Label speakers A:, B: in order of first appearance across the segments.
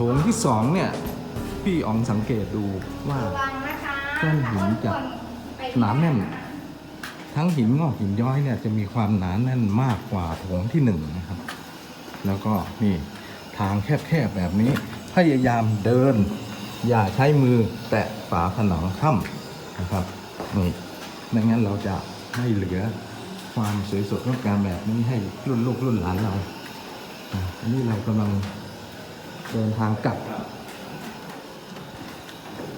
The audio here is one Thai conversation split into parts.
A: โถงที่สองเนี่ยพี่อ๋องสังเกตดูว่า
B: ระวังนะคะ
A: ก้อนหินจะหนาแน่น ทั้งหินงอกหินย้อยเนี่ยจะมีความหนาแน่นมากกว่าโถงที่หนึ่งนะครับ แล้วก็นี่ทางแคบๆแบบนี้พยายามเดิน อย่าใช้มือแตะฝาผนังถ้ำนะครับนี่ไม่งั้นเราจะไม่เหลือความสวยสดงดงามแบบนี้ให้รุ่นลูกรุ่นหลานเราอะอันนี้เรากำลัง เดินทางกลับ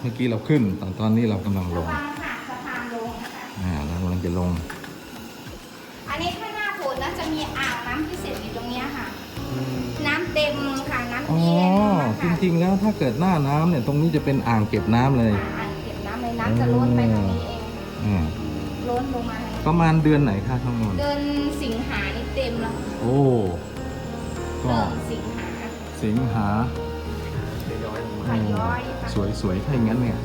A: เมื่อกี้เราขึ้น ตอนตอนนี้เรากำลังล
B: ระ
A: ง
B: วังค่ะสะพานลงนะคะ
A: อ่าเรากำลังจะลง
B: อันนี้ถ้าหน้าฝนแล้วจะมีอ่างน้ำพิเศษอยู่ตรงเนี้ยค่ะ น้ำเต็มค่ะน้ำ
A: อ๋อ
B: เย็น
A: จ
B: ค่ะ
A: ริงๆแล้วถ้าเกิดหน้าน้ำเนี่ยตรงนี้จะเป็นอ่างเก็บน้ำเลย
B: อ่างเก็บน้ำเลยน้ำจะล้นไปตรงนี้เอง
A: อ่า
B: ล้นลงมาเลย
A: ประมาณเดือนไหนคะทั้งหมด
B: เดินสิงหานี่เต็มแล้ว
A: โอ้ ก็
B: เริ่มสิงหา
A: สิงหา
B: ค่ะย้อยค่ะ
A: สวยๆถ้าอย่างนั้นเนี่ย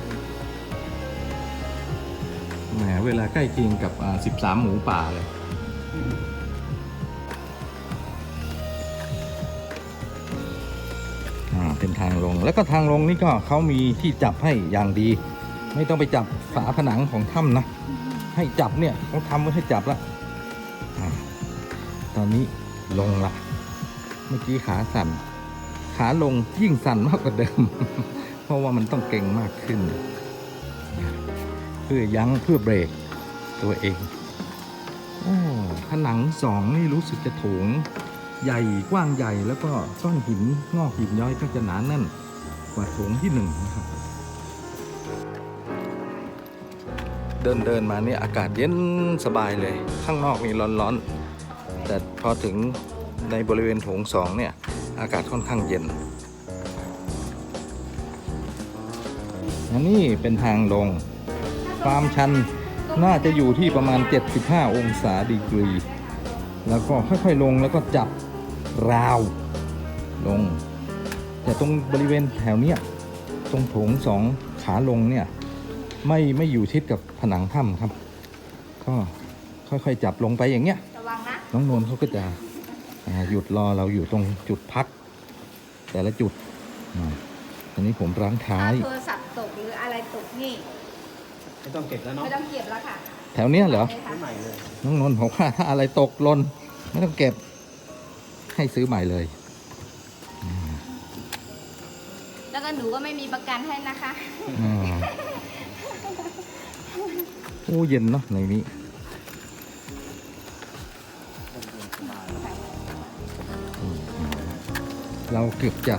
A: แหมเวลาใกล้เคียงกับ 13 หมูป่าเลยเป็นทางลงแล้วก็ทางลงนี่ก็เขามีที่จับให้อย่างดี ไม่ต้องไปจับฝาผนังของถ้ำนะ ให้จับเนี่ยเขาทำไว้ให้จับละตอนนี้ลงละเมื่อกี้ขาสั่น ขาลงยิ่งสั่นมากกว่าเดิม เพราะว่ามันต้องเก่งมากขึ้น เพื่อยั้งเพื่อเบรกตัวเองโอ้ผนังสองนี่รู้สึกจะโถง ใหญ่กว้างใหญ่แล้วก็ก้อนหินงอกหินย้อยก็จะหนาแน่นกว่าโถงที่หนึ่งนะครับเดินเดินมาเนี่ยอากาศเย็นสบายเลย ข้างนอกนี่ร้อนๆ แต่พอถึงในบริเวณโถงสองเนี่ย อากาศค่อนข้างเย็นอันนี้เป็นทางลง ความชันน่าจะอยู่ที่ประมาณ 75 องศาดีกรี แล้วก็ค่อยๆลงแล้วก็จับราว ลง แต่ตรงบริเวณแถวเนี้ยตรงโถงสองขาลงเนี่ยไม่ไม่อยู่ชิดกับผนังถ้ำครับ ก็ค่อยๆจับลงไปอย่างเงี้ย
B: ระวังนะ
A: น้องนนท์เขาก็จะอ่า หยุดรอเราอยู่ตรงจุดพัก แต่ละจุดอ่าอันนี้ผมรั้งท้า
B: ถ้าย โทรศัพท์ตกหรืออะไรตกนี่
C: ไม่ต้องเก็บแล้วเนาะ
B: ไม่ต้องเก็บแล้วค่ะ
A: แถวเนี้ยเหรอ
B: ใช่ค่ะ
C: ซื้อใหม่เลย
A: น้องนนท์บอกว่าถ้าอะไรตกหล่นไม่ต้องเก็บให้ซื้อใหม่เลย
B: แล้วก็หนูก็ไม่มีประกันให้นะคะ
A: อ่าโอ้เย็นเนาะในนี้ เราเกือบจะ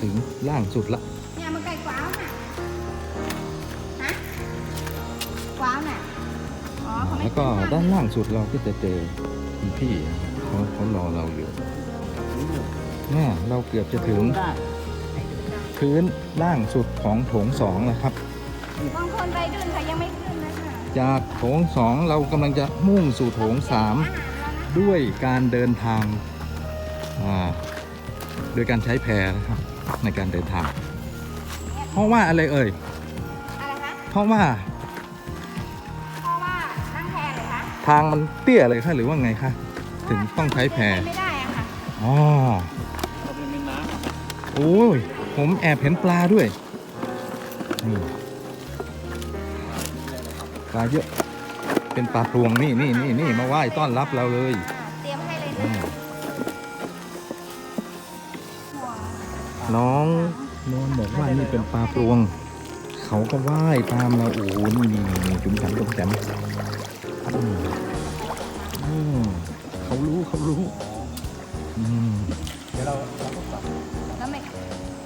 A: ถึงล่างสุดละ
B: เนี่ยมันไก่กว้าวน่ะฮะกว้าวน่ะอ๋อเขาไม่
A: แล้วก็
B: ขึ้
A: ด้านล่างสุดเราก็จะเจอคุณพี่เขาเขารอเราอยู่เนี่ยเราเกือบจะถึง
C: ได้
A: พื้นล่างสุดของโถงสองนะครับ
B: บางคนไปดื้นค่ะยังไม่ขึ้นเลยค่ะ
A: จากโถงสองเรากำลังจะมุ่งสู่โถงสาม
B: อาหารแล้วนะ
A: ด้วยการเดินทางอ่า โดยการใช้แพนะครับในการเดินทาง เพราะว่าอะไรเอ่ย
B: อะไรคะ
A: เพราะว่า
B: เพราะว่านั่งแพเลยคะ
A: ทางมันเตี้ยเลยค่ะหรือว่าไงคะถึงต้องใช้แพ
B: ไม่ได้อะค่ะ
A: อ๋อ
C: เราเป็นแม่น้ำอะ
A: โอ้ยผมแอบเห็นปลาด้วยนี่ปลาเยอะ เป็นปลาพรวงนี่นี่นี่นี่มาไหว้ต้อนรับเราเลย
B: เตรียมให้เลย
A: อื
B: นะ
A: น้องนวลบอกว่านี่เป็นปลาพรวง เขาก็ไหว้ตามเราโอ้โหนี่นี่นี่จุ๋มแฉมจุ๋มแฉมอืมอืมเขารู้เขารู้อืม
C: เดี๋ยวเราเราก็กลับ
B: แล้วไม่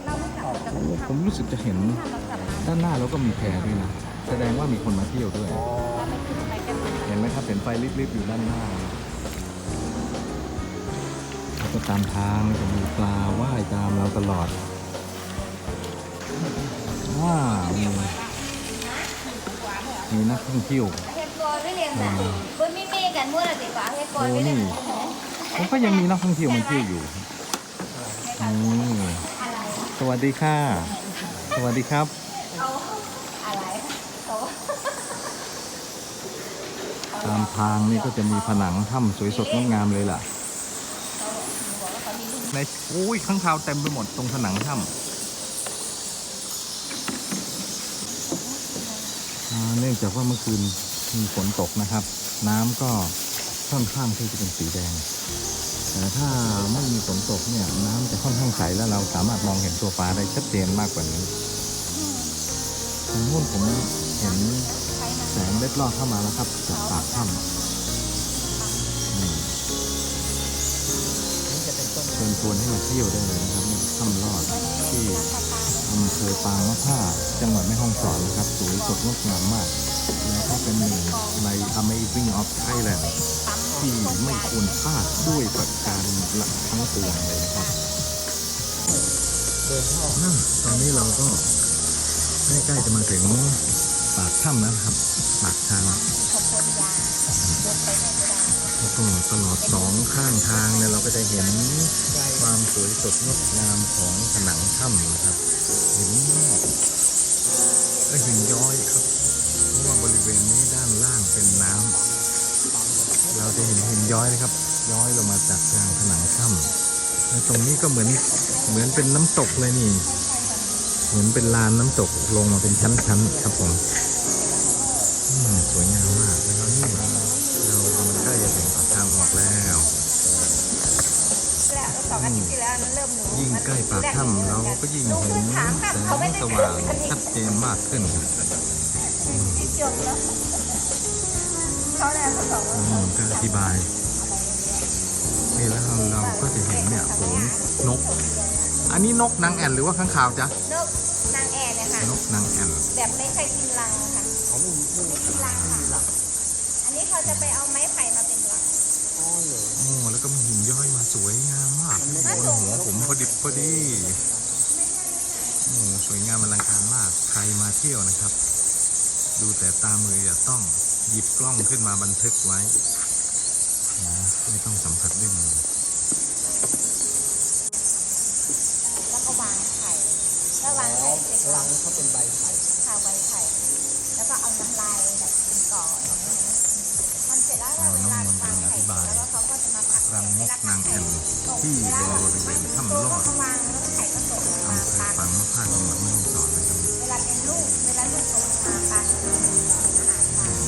B: เราไม่กลับจาก
A: โอ้ผมรู้สึกจะเห็น
B: ถ้าเรากลับมา
A: ด้านหน้าเราก็มีแพด้วยนะแสดงว่ามีคนมาเที่ยวด้วย
B: ถ้าไม่ขึ้นไปกัน
A: เห็นไหมครับเห็นไฟลิบๆอยู่ด้านหน้าแล้วก็ ตามทางจะมีปลาว่ายตามเราตลอดว้าวมีมีนักท่องเที่ยว
B: เฮ็ดกอนไม่เรียนแต่บนมีเมกันมั่วละติกว่าเฮ็ดกอน
A: โอ้
B: ไม่เรียน
A: นี่ผมก็ยังมีนักท่องเที่ยวมาเที่ยวอยู่นี่
B: อะไร
A: สวัสดีค่ะ สวัสดีครับ
B: เอาอะไรโต
A: ตามทางนี่ก็จะมีผนังถ้ำสวยสดงดงามเลยล่ะ ในอุ้ยข้างคาวเต็มไปหมดตรงผนังถ้ำเนื่องจากว่าเมื่อคืนมีฝนตกนะครับ น้ำก็ค่อนข้างที่จะเป็นสีแดง แต่ถ้าไม่มีฝนตกเนี่ยน้ำจะค่อนข้างใสแล้วเราสามารถมองเห็นตัวปลาได้ชัดเจนมากกว่านี้ทางนู้นผมเห็นแสงเล็ดลอดเข้ามาแล้วครับจากปากถ้ำ วนให้มาเที่ยวได้เลยนะครับนี่ถ้ำลอดที่อำเภอปางมะผ้าจังหวัดแม่ฮ่องสอนนะครับสวยสดงดงามมาก แล้วก็เป็นหนึ่งใน Amazing of Thailand ที่ไม่ควรพลาดด้วยประการหลักทั้งปวงเลยนะครับ
C: เดินเข้า
A: อะตอนนี้เราก็ใกล้ๆจะมาถึงปากถ้ำแล้วนะครับ ปากทาง ก็ตลอดสองข้างทางเนี่ยเราก็จะเห็นความสวยสดงดงามของผนังถ้ำนะครับเห็นก็หินย้อยครับ เพราะว่าบริเวณนี้ด้านล่างเป็นน้ำเราจะเห็นหินย้อยนะครับ ย้อยลงมาจากทางผนังถ้ำแล้วตรงนี้ก็เหมือนเหมือนเป็นน้ำตกเลยนี่ เหมือนเป็นลานน้ำตกลงมาเป็นชั้นๆครับผม องอา
B: ทิตย์ที่แล้วนั้นเริ่มหนู
A: ยิ่งใกล้ปากถ้ำเราก็ยิ่งเห็นแสงสว่างชัดเจนมากขึ้นครับ
B: ที่จบแล้วเขาแล้วเขาบอกว่า
A: อืมก็อธิบายนี่แล้วเราก็จะเห็นเนี่ยโขนนก อันนี้นกนางแอ่นหรือว่าข้างคาวจ๊ะ
B: นกนางแอร์เนี่ยค่ะ
A: นกนางแอ่น
B: แบบไม่ใช่กินรังค่ะ
C: เขาไม่มีไม่มี
B: ไม่กินรังค่ะ
C: หลัก
B: อันนี้เขาจะไปเอาไม้ไผ่มาเป็นหลัก
C: อ๋อเหรอ
A: โอ้แล้วก็มีหินย้อยมาสวยงามมากบน หัวผมพอดิบพอดีโอ้สวยงามอลังการมาก ใครมาเที่ยวนะครับ ดูแต่ตามืออย่าต้องหยิบกล้องขึ้นมาบันทึกไว้นะไม่ต้องสัมผัสด้วยมือ
B: แล้วก็วางไข่แล้ววางไข่เสร็จ
C: รั
B: วาง
C: งเขาเป็นใบไผ่
B: ข่าวใบไข่แล้วก็เอาน้ำลายแบบเป็นก่ออย่างนี้นะมันเสร็จแล้วเราเวลา รั
A: งนกนางแอ่นที่บริเวณถ้ำลอดอำเภอ
B: ปลา
A: งมะพร้าวจังหวัดแม่ฮ่องสอนนะครับ
B: เวลาเป็นลูกเวลาลูกโตมาปลาจะกินอาหารปลา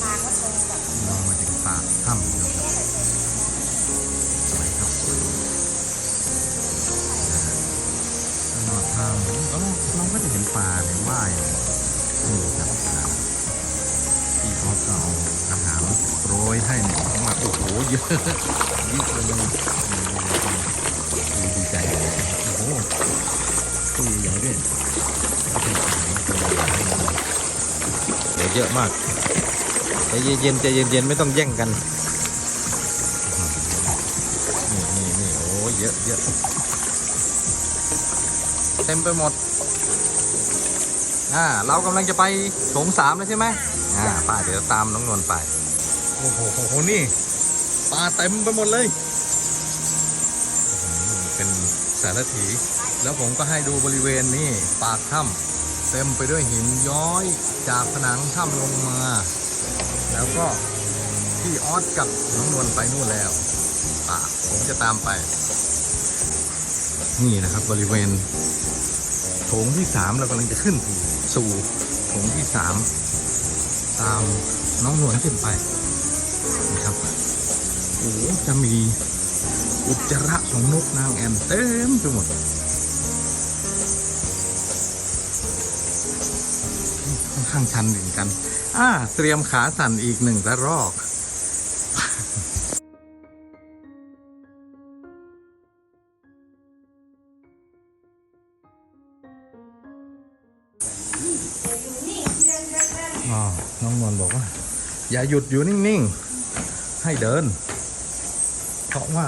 B: ปลาก็โตแบบ
A: เรามาถึงปากถ้ำนะครับสวยครับสวยตลอดทางก็เราก็จะเห็นปลาเนี่ยว่ายนี่ครับพี่เขาก็เอาอาหารโปรยให้เนี่ย อ้โหเยอะยิ่งเลยดีใจเลยโอ้โหตู้ใหญ่ด้วยเดี๋ยวเยอะมากใจเย็นใจเย็นๆไม่ต้องแย่งกันนี่นี่นี่โอ้เยอะเยอะเต็มไปหมดอ่าเรากำลังจะไปโถงสามแล้วใช่ไหมอ่าป้าเดี๋ยวตามน้องนวลไป โอ้โหโหโหนี่ ปลาเต็มไปหมดเลย เป็นสารถี แล้วผมก็ให้ดูบริเวณนี้ปากถ้ำเต็มไปด้วยหินย้อยจากผนังถ้ำลงมา แล้วก็พี่ออสกับน้องนวลไปนู่นแล้วป่าผมจะตามไป นี่นะครับบริเวณโถงที่สามเรากำลังจะขึ้นสู่โถงที่สามตามน้องนวลขึ้นไป จะมีอุจจาระของนกนางแอ่นเต็มไปหมดค่อนข้างชันเหมือนกัน อ่า เตรียมขาสั่นอีกหนึ่งระรอกน้องนวลบอกว่า อย่าหยุดอยู่นิ่ง ๆ ให้เดิน เพราะว่า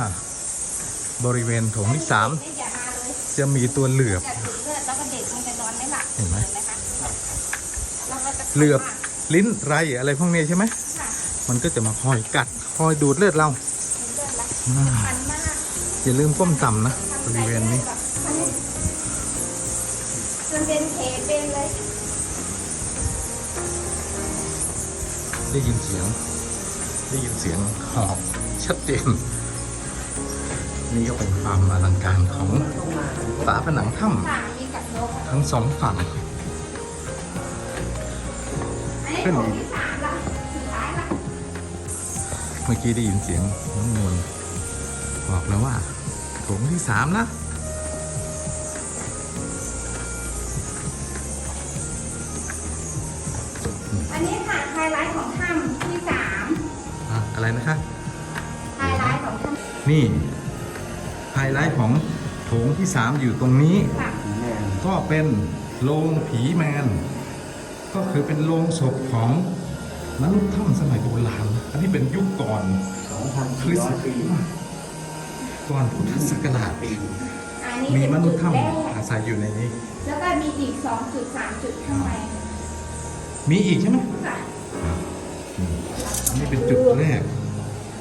A: บริเวณโถงที่สาม
B: นี่อย่ามาเลย
A: จะมีตัวเหลือบ
B: จะถึงเลือดแล้วก็เด็กมันจะนอนไม่หลับ
A: เห็นไหม
B: คะแล้วก็จะ
A: เหลือบลิ้นไรอะไรพวกนี้ใช่ไหม
B: ค่ะ
A: มันก็จะมาคอยกัดคอยดูดเลือดเรา
B: ถึงเลือดแล้ว
A: อ่า
B: คันมาก
A: อย่าลืมก้มต่ำนะบริเวณนี้
B: มันเป็นเพเป็นเลย
A: ได้ยินเสียง ได้ยินเสียงหอบชัดเจน นี่ก็เป็นความอลังการของฝาผนังถ้
B: ค่ะมีกับนกำ
A: ทั้งสองฝั่ง
B: อันนี้
A: ขึ้น
B: โถ
A: อี
B: ง
A: ก
B: ที่สามละสุดท้ายละ
A: เมื่อกี้ได้ยินเสียงน้องนวลบอกแล้วว่าโถงที่สามนะ
B: อันนี้ค่ะไฮไลท์ของถ้ำที่สาม
A: อะอะไรนะคะ
B: ไฮไลท์ของถ้
A: นี่ ไฮไลท์ของโถงที่สามอยู่ตรงนี้ำ
B: ค่ะ
C: แม่
A: ก็เป็นโรงผีแมน ก็คือเป็นโรงศพของมนุษย์ถ้ำสมัยโบราณ อันนี้เป็นยุคก่อน
C: สองพัน
A: คริ
C: สี่
A: ส
C: ร้อย
A: ต์
C: ปี
A: ก่อนพุทธศักราช
C: ปี
B: อันนี้
A: มี
B: เป็น
A: มนุษย์
B: จุดแรก
A: ถ้ำอาศัยอยู่ในนี้
B: แล้วก็มีอีกสองจุดสามจุดข้างใน
A: มีอีกใช่ไหม
B: ค่ะ
A: อืมอันนี้เป็นจุดแรก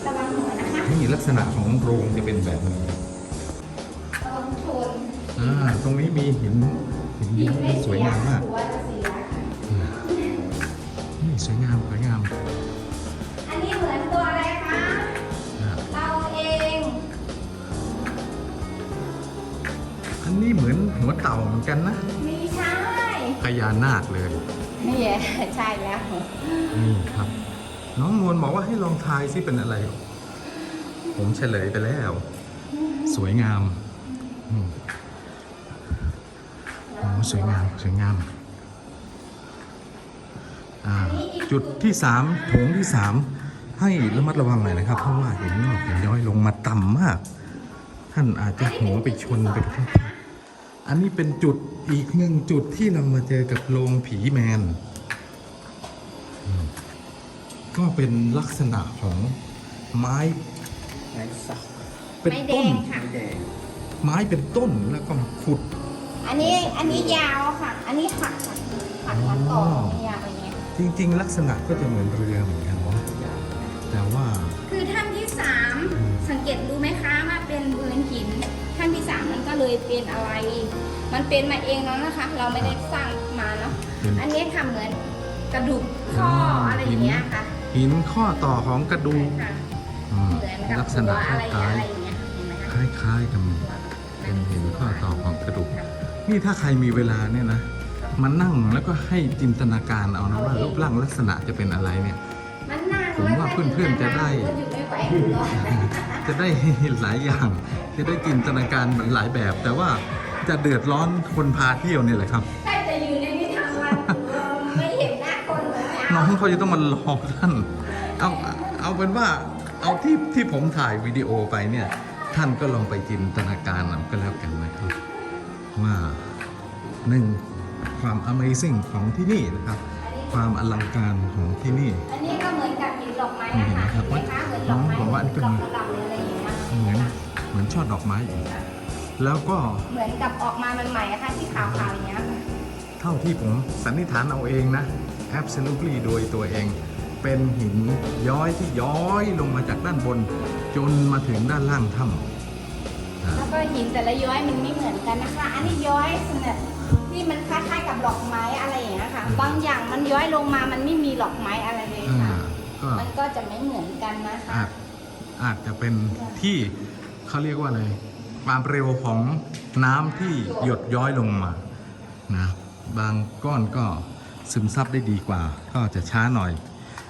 B: ระวังหัวนะคะ
A: นี่ลักษณะของโรงจะเป็นแบบนี้
B: ระวังชน
A: อ่าตรงนี้มีหินหิน
B: หิ
A: ย้
B: น
A: อย
B: ไม่
A: ส
B: เสี
A: วย
B: ย
A: งามมาก
B: หัวจะเสียค่ะ
A: อืมนี่สวยงามสวยงาม
B: อันนี้เหมือนตัวอะไรคะ
A: อ่า
B: เราเอง
A: อันนี้เหมือนหัวเต่าเหมือนกันนะ
B: ไม่ใช่
A: พญานาคเลย
B: นี่แหละใช่แล้ว
A: นี่ครับ น้องนวลบอกว่าให้ลองทายซิเป็นอะไร ผมเฉลยไปแล้ว สวยงาม อืมโอ้ สวยงามสวยงามอ่าจุดที่สามโถงที่สามให้ระมัดระวังหน่อยนะครับ เพราะว่าเห็นงอกเห็นย้อยลงมาต่ำมาก ท่านอาจจะหัวไปชนไปกระทบอันนี้เป็นจุดอีกหนึ่งจุดที่เรามาเจอกับโรงผีแมน ก็เป็นลักษณะของไม้
C: ไม้สัก
A: เป็น
B: ไม่แด
A: ต้น
B: งค่ะ
C: ไม้แดง
A: ไม้เป็นต้นแล้วก็มาขุด
B: อันนี้อันนี้ยาวค่ะ อันนี้หักค่ะหักหัวต่อนี่ยาวอย่างเงี้ย
A: จริง ๆ ลักษณะก็จะเหมือนเรือเหมือนกันนะแต่ว่า
B: คือถ้ำที่สาม
A: อืม
B: สังเกตรู้ไหมคะว่าเป็นพื้นหินถ้ำที่สามมันก็เลยเป็นอะไร มันเป็นมาเองแล้วนะคะ เราไม่ได้สร้างมาเนาะ
A: เป็น
B: อันนี้ค่ะเหมือนกระดูกข้ออะไรอย่างเงี้ยค่ะ
A: หินข้อต่อของกระดูก
B: ใช่ค่ะ
A: อืม
B: เหมือนกับ
A: ลักษณะ
B: หัว
A: ค
B: อะไร
A: ล้าย
B: อะไรอย่างเงี้ยเห็นไหม
A: ๆ
B: คะ
A: คล้ายๆกันเป็นหินข้อต่อของกระดูก นี่ถ้าใครมีเวลาเนี่ยนะมานั่งแล้วก็ให้จินตนาการเอานะว่ารูปร่างลักษณะจะเป็นอะไรเนี่ย
B: มันนั่ง
A: ผมว่าเพื่อนๆจะได้
B: ก็อยู่ไม่ไหวหรอก
A: จะได้หลายอย่าง จะได้จินตนาการหลายแบบ แต่ว่าจะเดือดร้อนคนพาเที่ยวเนี่ยแหละครับ
B: ใช่จะอยู่ในนี้ทั้งวันไม่เห็นหน้าคนเลยไม่
A: น้
B: เอา
A: องเขาจะต้องมารอท่าน เอาเอาเป็นว่าเอาที่ที่ผมถ่ายวิดีโอไปเนี่ย ท่านก็ลองไปจินตนาการเอาก็แล้วกันนะครับ ว่าหนึ่งความ Amazing ของที่นี่นะครับ ความอลังการของที่นี่
B: อันนี้ก็เหมือนกับหินดอกไม้
A: นี่
B: นะ
A: เห็นไหม
B: คะ
A: ครับ
B: เห็นไหมคะเหมือนดอกไม้
A: ผมว่าอันนี้ก็
B: ดอก
A: มี
B: กระหล่ำอะไรอย่างเงี้ย
A: เหมือนเหมือนช่อดอกไม้อยู่แล้วก็
B: เหมือนกับออกมาใหม่ๆอะค่ะที่ขาวๆอย่างเงี้ยค่ะ
A: เท่าที่ผมสันนิษฐานเอาเองนะ absolutely โดยตัวเอง เป็นหินย้อยที่ย้อยลงมาจากด้านบน จนมาถึงด้านล่างถ้ำอ่า
B: แล้วก็หินแต่ละย้อยมันไม่เหมือนกันนะคะ อันนี้ย้อยสนับที่มันคล้ายๆกับดอกไม้อะไรอย่างเงี้ยค่ะ บางอย่างมันย้อยลงมามันไม่มีดอกไม้อะไรเลย
A: อ่า
B: ค่ะ
A: ก็
B: มันก็จะไม่เหมือนกันนะคะ
A: อาจอาจจะเป็นที่เขาเรียกว่าอะไรความเร็วของน้ำที่หยดย้อยลงมานะบางก้อนก็ซึมซับได้ดีกว่า ก็จะช้าหน่อย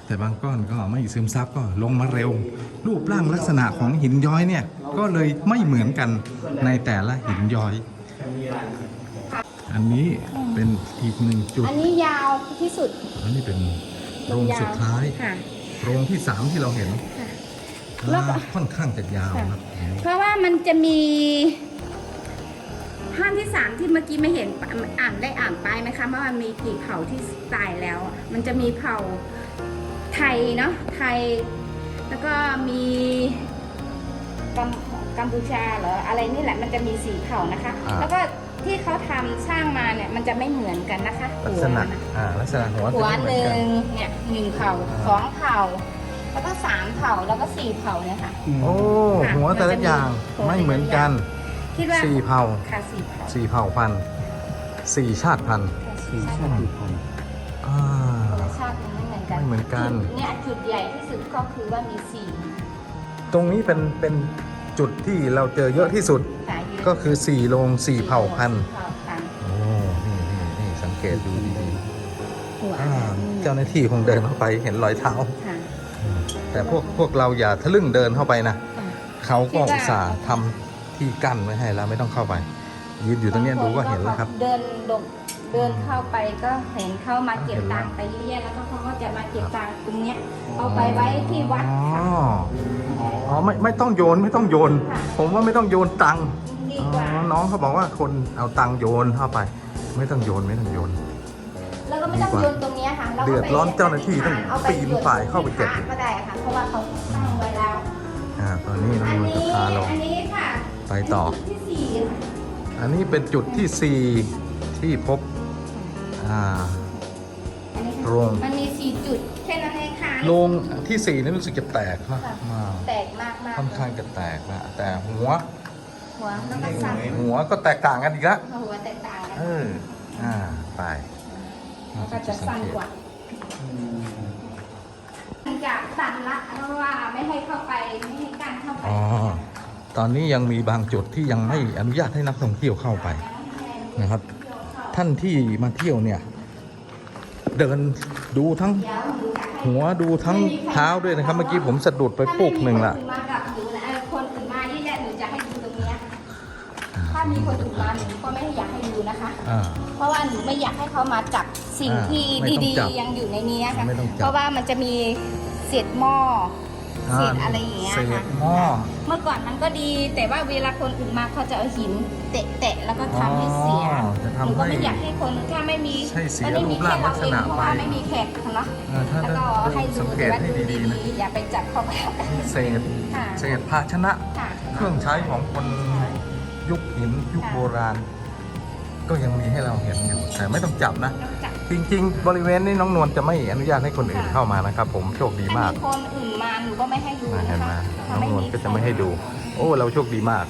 A: แต่บางก้อนก็ไม่ซึมซับก็ลงมาเร็ว รูปร่างลักษณะของหินย้อยเนี่ย ก็เลยไม่เหมือนกันในแต่ละหินย้อย อันนี้เป็นอีกหนึ่งจุด
B: อันนี้ยาวที่สุด
A: อันนี้เป็นโรงสุดท้าย
B: ค่ะ
A: โรงที่สามที่เราเห็น
B: ค่ะแล้วก็
A: อ่าค่อนข้างจะยาวครับ
B: เพราะว่ามันจะมีห้างที่สามที่เมื่อกี้ไม่เห็นอ่านได้อ่านป้ายไหมคะว่ามันมีกี่เผ่าที่ตายแล้วอะมันจะมีเผ่าไทยเนาะไทย แล้วก็มี กัมกัมพูชาเหรออะไรนี่แหละมันจะมีสี่เผ่านะคะ
A: อ่า
B: แล้วก็ที่เขาทำสร้างมาเนี่ยมันจะไม่เหมือนกันนะคะ
A: ลักษณะ
B: หัวมัน
A: อ่าลักษณะหัว
B: หัว
A: จะไม่
B: ห
A: เหมือน
B: นึ่
A: กัน
B: งเนี่ยหนึ่งเผ่า
A: อ่า
B: สองเผ่า แล้วก็สามเผ่าแล้วก็สี่เผ่าเนี่ยค่ะ
A: โอ้
B: ค่ะ
A: หัวแต่ละอย่าง
B: หัว
A: ไม่เหมือนกัน
B: คิดว่า
A: สี่เผ่า
B: ค่ะสี่เผ่า
A: สี่เผ่าพันธุ์สี่ชาติพันธุ์
B: ค่ะ
C: สี่
B: สี่
C: ชา
B: ชาติ
C: ติพันธุ์
A: อ่า
B: แต่ละชาติมันไม่เหมือนกัน
A: ไม่เหมือนกัน
B: จุดเนี่ยจุดใหญ่ที่สุดก็คือว่ามีสี่
A: ตรงนี้เป็นเป็นจุดที่เราเจอเยอะที่สุด
B: ค่ะอยู่
A: ก็คือ4โรง4เผ่าพันธุ์
B: เผ่าพันธุ์
A: โอ้นี่นี่นี่สังเกตดูดี
B: หัว
A: ๆอ่าเจ้าหน้าที่คงเดินเข้าไปเห็นรอยเท้า
B: ค่ะ
A: แต่พวกพวกเราอย่าทะลึ่งเดินเข้าไปนะ
B: ค่ะ
A: เขาก็อุตส่าห์ทำที่กั้นไว้ให้แล้วไม่ต้องเข้าไป ยืนอยู่ตรงเนี้ยดูก็เห็นแล้วครับ
B: เดินลง เดินเข้าไปก็เห็นเข้ามาเก็บตังค์ไปเรื่อยๆแล้วก็เขาก็จะมาเก็บตังค์ตรงเนี้ยเอาไปไว้ที่วัด
A: อ๋อ
B: ค่ะ
A: อ๋อไม่ไม่ต้องโยนไม่ต้องโยน
B: ค่ะ
A: ผมว่าไม่ต้องโยนตังค์
B: ดี
A: อ๋
B: กว่า
A: อน้องเขาบอกว่าคนเอาตังค์โยนเข้าไป ไม่ต้องโยนไม่ต้องโยน
B: แล้วก็ไม่ต้องโยนตรงเนี้ยค่ะราก็ไป
A: เดือดร้อนเจ้าหน้าที่ต้อง
B: เา
A: ปีนป่ายเข้าไปเก็บ
B: ที่พระก็ได้ค่ะ เพราะว่าเขาตั้งไว้แล้ว
A: อ่าตอนนี้น้อง
B: อัน
A: นวลจะ
B: นี้
A: พาเรา
B: อันนี้ค่ะ
A: ไปต่อ
B: ที่สี่ค่ะ
A: อันนี้เป็นจุดที่สี่ที่พบ อ่า
B: อันนี้ค่ะ
A: โรง
B: มันมีสี่จุดแค่นั้นเองค่ะ
A: โรงที่สี่นี่รู้สึกจะแตกนะ
B: ค่ะ
A: มาก
B: แตกมากมาก
A: ค่อนข้างจะแตกนะแต่หัว
B: หัวแล้วก็สั่น
A: หัวก็แตกต่างกันอีกแล้ว
B: หัวแตกต่างกัน
A: เอออ่าไป
B: แล้วก็จะสั้นกว่ามันจะตัดละเพราะว่าไม่ให้เข้าไปไม่ให้การเข้าไป
A: อ๋อตอนนี้ยังมีบางจุดที่ยังไม่อนุญาตให้นักท่องเที่ยวเข้าไปนะครับ ท่านที่มาเที่ยวเนี่ย เดินดูทั้ง
B: เดี๋ยวหนูจะให้
A: หัวดูทั้งเท้าด้วยนะครับ เมื่อกี้ผมสะดุดไปปุกหนึ่งละ
B: ถ้าไม่มีคนอื่นมากับหนูนะเออคนอื่นมานี่แหละหนูจะให้ดูตรงเนี้ยถ้ามีคนอื่นมาหนูก็ไม่อยากให้ดูนะคะ
A: อ่า
B: เพราะว่าหนูไม่อยากให้เขามาจับสิ่ง
A: อ่า
B: ที่
A: ไม่ต้อง
B: ดี
A: จับ
B: ๆยังอยู่ในนี้ค่ะ
A: ไม่ต้องจับ
B: เพราะว่ามันจะมีเศษหม้อ เศษอะไรอย่างเงี้ย
A: เศษ
B: ค่ะ
A: หม้อ
B: เมื่อก่อนมันก็ดี แต่ว่าเวลาคนอื่นมาเขาจะเอาหินเตะๆแล้วก็ทำให้เสีย
A: อ๋อจะ
B: หนู
A: ทำ
B: ก็
A: ให้
B: ไม่อยากให้คนถ้าไม่มี
A: ให้เสีย
B: มันไม่มี
A: รูปร่าง
B: แค่เราเอง
A: ลักษณะ
B: เพราะว่า
A: ไป
B: ไม่มีแขกเนาะ
A: เออถ้า
B: แล้วก็ให้ดู
A: สังเก
B: แต่
A: ต
B: ว่า
A: ให้
B: ดู
A: ดีๆนะ
B: ๆอย่าไปจับเข้าไป
A: เศษ
B: ค่ะ
A: เศษภาชนะ
B: ค่ะ
A: เครื่องใช้ของคนยุคหินยุคโบราณ ก็ยังมีให้เราเห็นอยู่แต่ไม่ต้องจับนะ
B: ต้องจับ
A: จริง ๆ บริเวณนี้น้องนวลจะไม่อนุญาตให้คนอื่นเข้ามานะครับ ผมโชคดีาก
B: ถ้ามมีคนอื่นมาหนูก็ไม่ให้ดู
A: นะ
B: นะ
A: เห็นไหม
B: คะ
A: น้องนวลก็จะไม่ให้ดู โอ้เราโชคดีมาก